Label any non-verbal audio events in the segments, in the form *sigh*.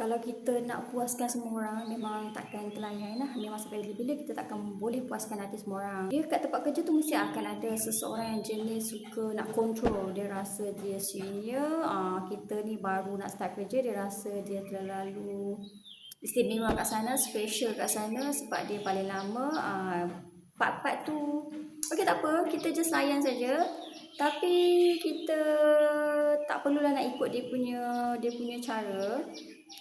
kalau kita nak puaskan semua orang memang takkan terlayan lah. Memang sampai bila-bila kita takkan boleh puaskan hati semua orang. Dia kat tempat kerja tu mesti akan ada seseorang yang jenis suka nak control. Dia rasa dia senior uh, kita ni baru nak start kerja dia rasa dia terlalu istimewa kat sana special kat sana sebab dia paling lama uh, part-part tu okey tak apa. Kita just layan saja. Tapi kita tak perlulah nak ikut dia punya dia punya cara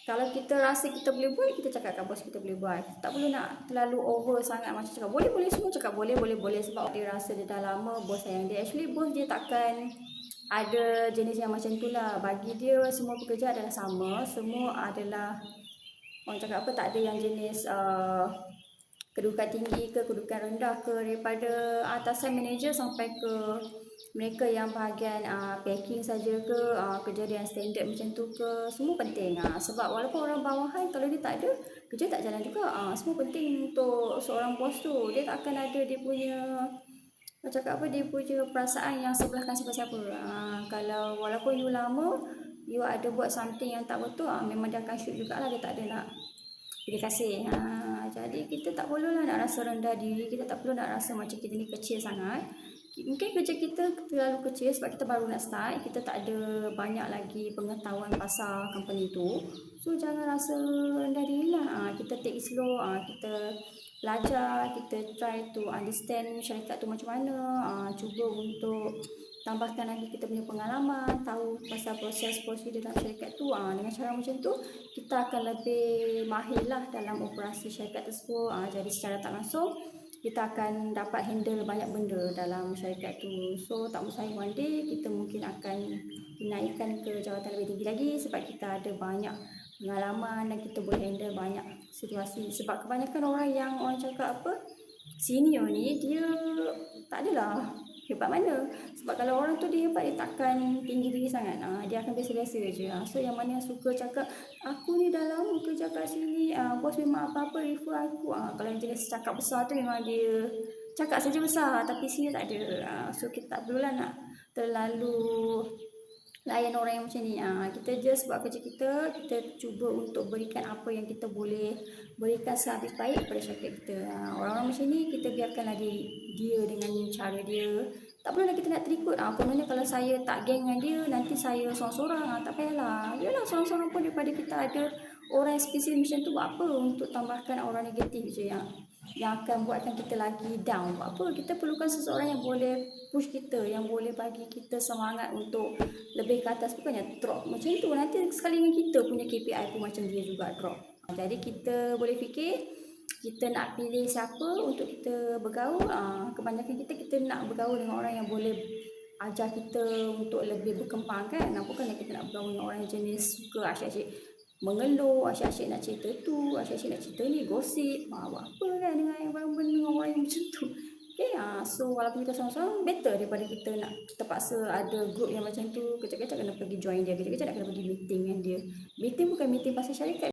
kalau kita rasa kita boleh buat kita cakap kat bos kita boleh buat. Tak perlu nak terlalu over sangat macam cakap boleh boleh semua cakap boleh boleh boleh sebab dia rasa dia dah lama bos sayang dia. Actually bos dia takkan ada jenis yang macam tu lah. Bagi dia semua pekerja adalah sama. Semua adalah orang cakap apa tak ada yang jenis uh, kedudukan tinggi ke kedudukan rendah ke daripada atasan manager sampai ke mereka yang bahagian uh, packing saja ke uh, kerja dia yang standard macam tu ke semua penting. Uh, sebab walaupun orang bawahan kalau dia tak ada kerja tak jalan juga. Uh, semua penting untuk seorang bos tu. Dia tak akan ada dia punya macam apa dia punya perasaan yang sebelahkan siapa-siapa. Uh, kalau walaupun you lama you ada buat something yang tak betul uh, memang dia akan shoot jugalah dia tak ada nak pilih kasih. Uh, jadi kita tak perlulah nak rasa rendah diri kita tak perlu nak rasa macam kita ni kecil sangat mungkin kerja kita terlalu kecil sebab kita baru nak start kita tak ada banyak lagi pengetahuan pasal company tu. So jangan rasa rendah diri lah. Ha, kita take it slow. Ha, kita belajar kita try to understand syarikat tu macam mana. Ha, cuba untuk tambahkan lagi kita punya pengalaman tahu pasal proses prosedur dalam syarikat tu. Ha, dengan cara macam tu kita akan lebih mahir lah dalam operasi syarikat tersebut. Ha, jadi secara tak langsung kita akan dapat handle banyak benda dalam syarikat tu. So tak mustahil one day kita mungkin akan dinaikkan ke jawatan lebih tinggi lagi sebab kita ada banyak pengalaman dan kita boleh handle banyak situasi. Sebab kebanyakan orang yang orang cakap apa senior ni dia tak adalah hebat mana? Sebab kalau orang tu dia hebat dia takkan tinggi tinggi sangat. Ha, dia akan biasa-biasa je ha. so yang mana yang suka cakap aku ni dah lama kerja kat sini. Ha, bos memang apa-apa refer aku. Ha, kalau yang jenis cakap besar tu memang dia cakap saja besar tapi sini tak ada. Ha, so kita tak perlulah nak terlalu layan orang yang macam ni. Ha, kita just buat kerja kita kita cuba untuk berikan apa yang kita boleh berikan sehabis baik kepada syarikat kita. Ha, orang-orang macam ni kita biarkanlah dia, dia dengan cara dia. Tak perlulah kita nak terikut. Ha, kononnya kalau saya tak geng dengan dia nanti saya seorang-seorang. Ha, tak payahlah. Yalah seorang-seorang pun daripada kita ada orang yang spesial macam tu buat apa untuk tambahkan orang negatif je. Yang yang akan buatkan kita lagi down. Apa? Kita perlukan seseorang yang boleh push kita yang boleh bagi kita semangat untuk lebih ke atas. Bukannya drop. Macam tu. Nanti sekali dengan kita punya KPI pun macam dia juga drop. Jadi kita boleh fikir kita nak pilih siapa untuk kita bergaul. Ah, kebanyakan kita kita nak bergaul dengan orang yang boleh ajar kita untuk lebih berkembang kan? Bukan kita nak bergaul dengan orang yang jenis suka asyik-asyik mengeluh, asyik-asyik nak cerita tu, asyik-asyik nak cerita ni, gosip. Ha, buat apa kan dengan benda dengan orang yang *laughs* macam tu. Okay, ha, so walaupun kita sama-sama, better daripada kita nak terpaksa ada group yang macam tu, kecak-kecak kena pergi join dia, kecak-kecak nak kena pergi meeting dengan dia. Meeting bukan meeting pasal syarikat.